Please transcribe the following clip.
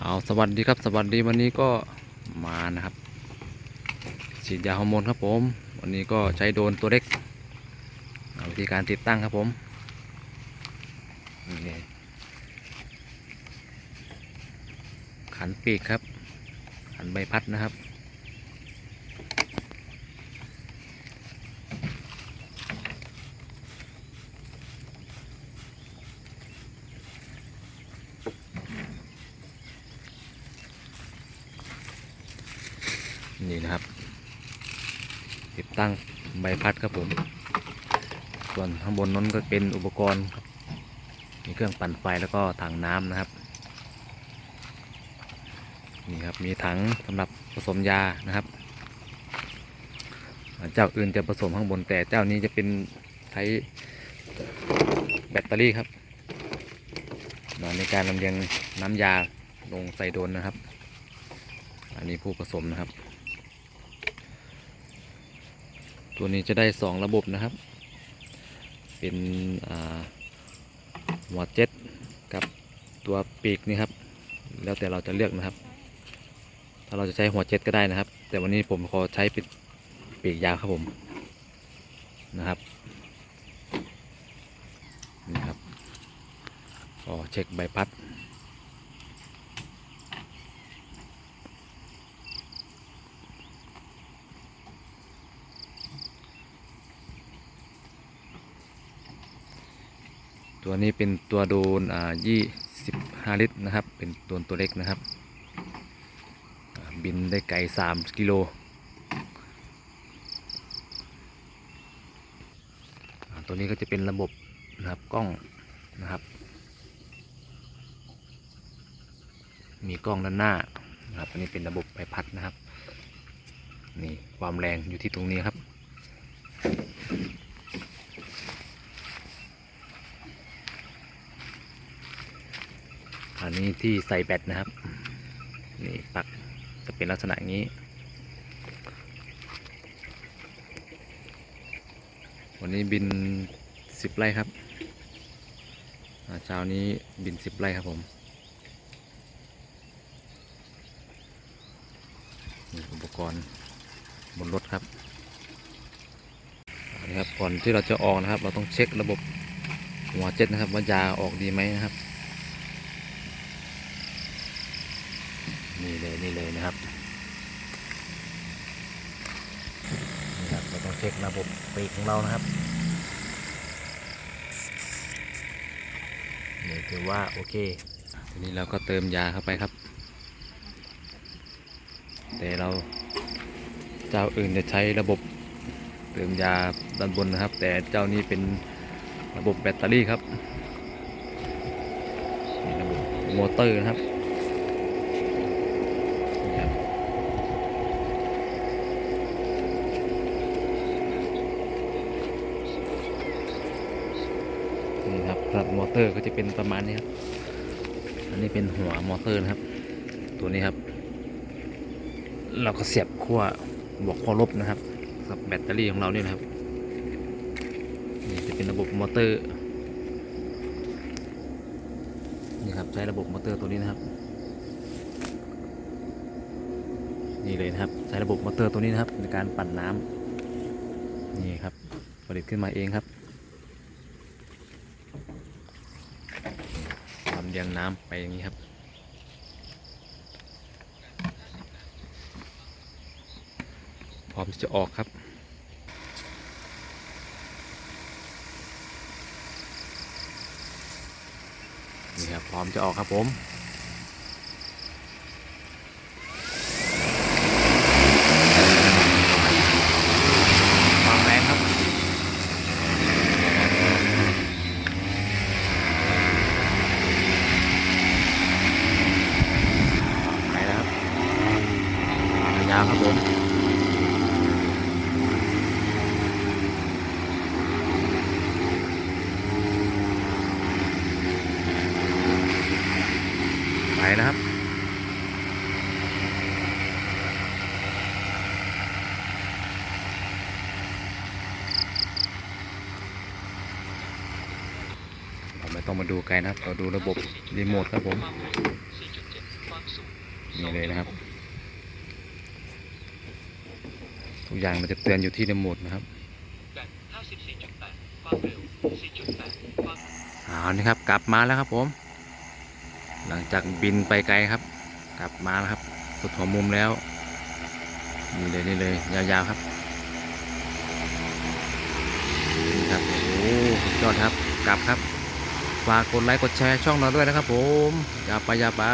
เอาสวัสดีครับสวัสดีวันนี้ก็มานะครับฉีดยาฮอร์โมนครับผม วันนี้ก็ใช้โดนตัวเล็กเอาวิธีการติดตั้งครับผมขันปีกครับขันใบพัดนะครับ นี่นะครับ ติดตั้งใบพัดครับผม ส่วนข้างบนนั้นก็เป็นอุปกรณ์ครับมีเครื่องปั่นไฟแล้วก็ถังน้ำนะครับ นี่ครับมีถังสำหรับผสมยานะครับ เจ้าอื่นจะผสมข้างบนแต่เจ้านี้จะเป็นใช้แบตเตอรี่ครับในการลำเลียงน้ำยาลงใส่โดนนะครับ อันนี้ผู้ผสมนะครับ ตัวนี้จะได้สองระบบนะครับ เป็นหัวเจ็ตกับตัวปีกนี่ครับ แล้วแต่เราจะเลือกนะครับ ถ้าเราจะใช้หัวเจ็ตก็ได้นะครับ แต่วันนี้ผมขอใช้เป็นปีกยาวครับผมนะครับนี่ครับก็เช็คใบพัด ตัวนี้เป็นตัวโดนอ่ายี่สิบห้าลิตรนะครับ เป็นตัวตัวเล็กนะครับ บินได้ไกลสามกิโลตัวนี้ก็จะเป็นระบบนะครับกล้องนะครับ มีกล้องด้านหน้านะครับอันนี้เป็นระบบใบพัดนะครับ นี่ความแรงอยู่ที่ตรงนี้ครับ อันนี้ที่ใส่แบตนะครับ นี่ปักจะเป็นลักษณะนี้ วันนี้บินสิบไร่ครับอ่าเช้านี้บินสิบไร่ครับผมอุปกรณ์บนรถครับอันนี้ครับก่อนที่เราจะออกนะครับ เราต้องเช็คระบบหัวเจ็ตนะครับ ว่ายาออกดีไหมนะครับ นี่เลยนะครับนี่ครับเราต้องเช็คระบบปีกของเรานะครับนี่ถือว่าโอเคทีนี้เราก็เติมยาเข้าไปครับ แต่เราเจ้าอื่นจะใช้ระบบเติมยาด้านบนนะครับ แต่เจ้านี้เป็นระบบแบตเตอรี่ครับระบบมอเตอร์นะครับ นี่ครับนี่ ครับมอเตอร์ก็จะเป็นประมาณนี้ครับ อันนี้เป็นหัวมอเตอร์นะครับ ตัวนี้ครับ เราก็เสียบขั้วบวกขั้วลบนะครับกับแบตเตอรี่ของเราเนี่ยนะครับนี่จะเป็นระบบมอเตอร์นี่ครับใช้ระบบมอเตอร์ตัวนี้นะครับ นี่เลยนะครับใช้ระบบมอเตอร์ตัวนี้นะครับในการปั่นน้ำนี่ครับผลิตขึ้นมาเองครับลำ เลียงน้ำไปอย่างนี้ครับ พร้อมจะออกครับนี่ครับพร้อมจะออกครับผมแรงครับ ไปแล้วครับยาวครับผม ไปนะครับเราไม่ต้องมาดูไกลนะครับเราดูระบบรีโมทครับผมนี่เลยนะครับ ทุกอย่างมันจะเตือนอยู่ที่ในโหมดนะครับแบต54.8ความเร็ว4.8ความเอานี่ครับ กลับมาแล้วครับผม หลังจากบินไปไกลครับ กลับมาแล้วครับสุดหัวมุมแล้ว นี่เลยนี่เลยยาวๆครับนี่ครับโอ้สุดยอดครับกลับครับฝากกดไลค์กดแชร์ช่องเราด้วยนะครับผมอย่าไปอย่าไป